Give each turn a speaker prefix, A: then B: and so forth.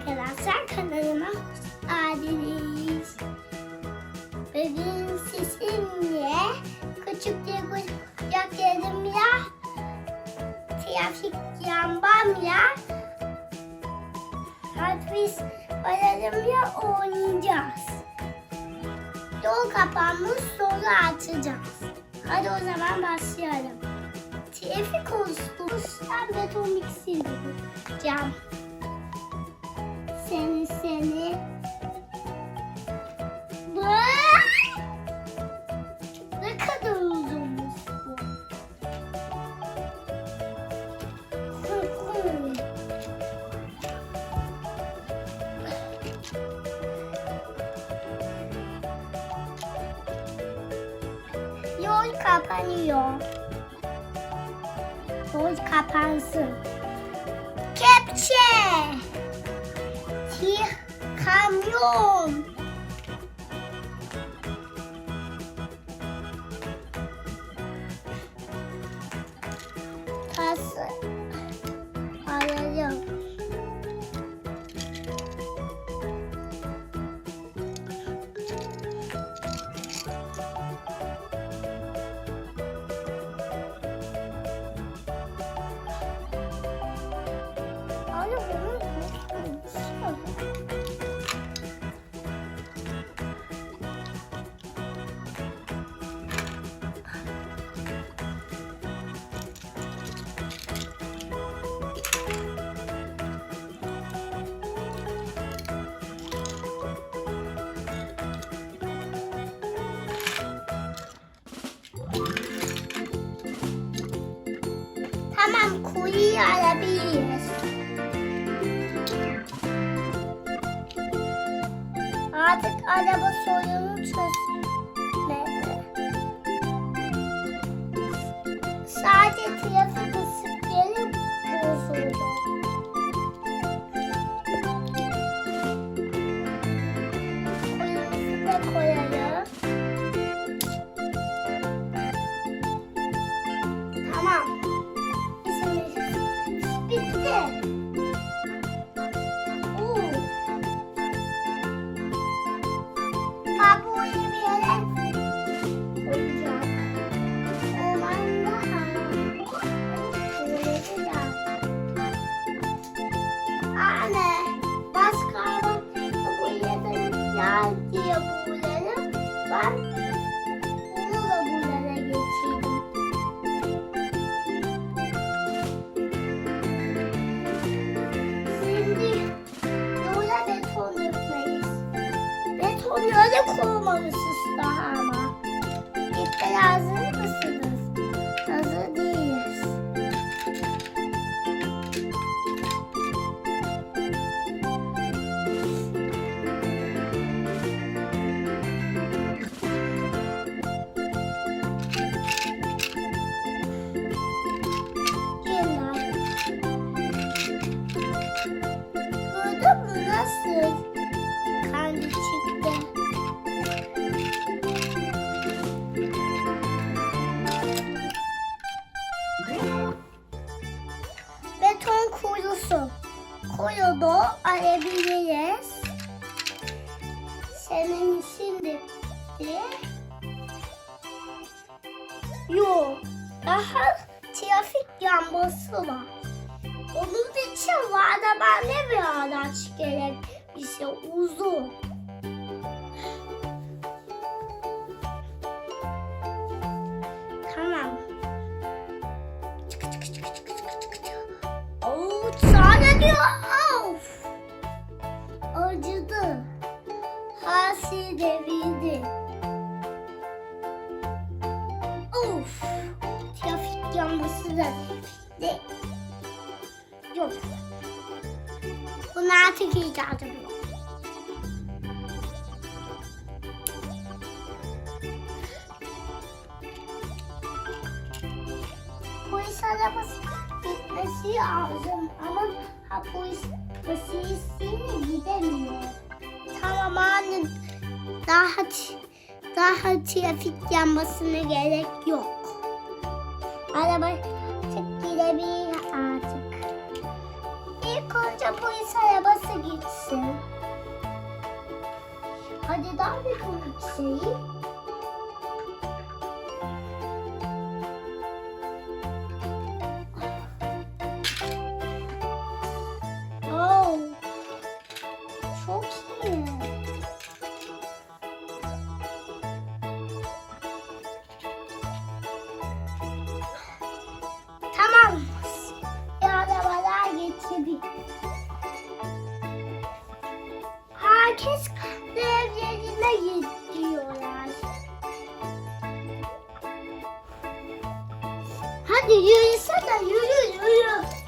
A: arkadaşlar kanalıma hoş geldiniz. Bugün sizinle küçük bir kucak yerimle trafik yambamla hafif oynadımla oynayacağız. Yol kapanmış sonra açacağız. Hadi o zaman başlayalım. Trafik olsun. Ben beton miksir yapacağım. Seni seni. Ne kadar uzunmuş bu. Yol kapanıyor. Yol kapansın. Kepçe. Hier, Kamion. Alabiliriz. Artık araba sorunu çözmedi. ます。Kuyudu alabiliriz. Senin için de. Yok. Daha trafik lambası var. Onun için var da ben ne bir araç gerek bir şey uzun. Da de. Yok. Bunu artık icadım yok. Polis arabası gitmesi lazım ama ha, polis polisini gidemiyor. Tamam anne. Daha daha trafik yanmasına gerek yok. Araba artık gidebilir artık. İlk önce polis arabası gitsin. Hadi daha bir komik şey. Oh, çok iyi. Herkes evlerine gidiyorlar. Hadi yürüsene yürü.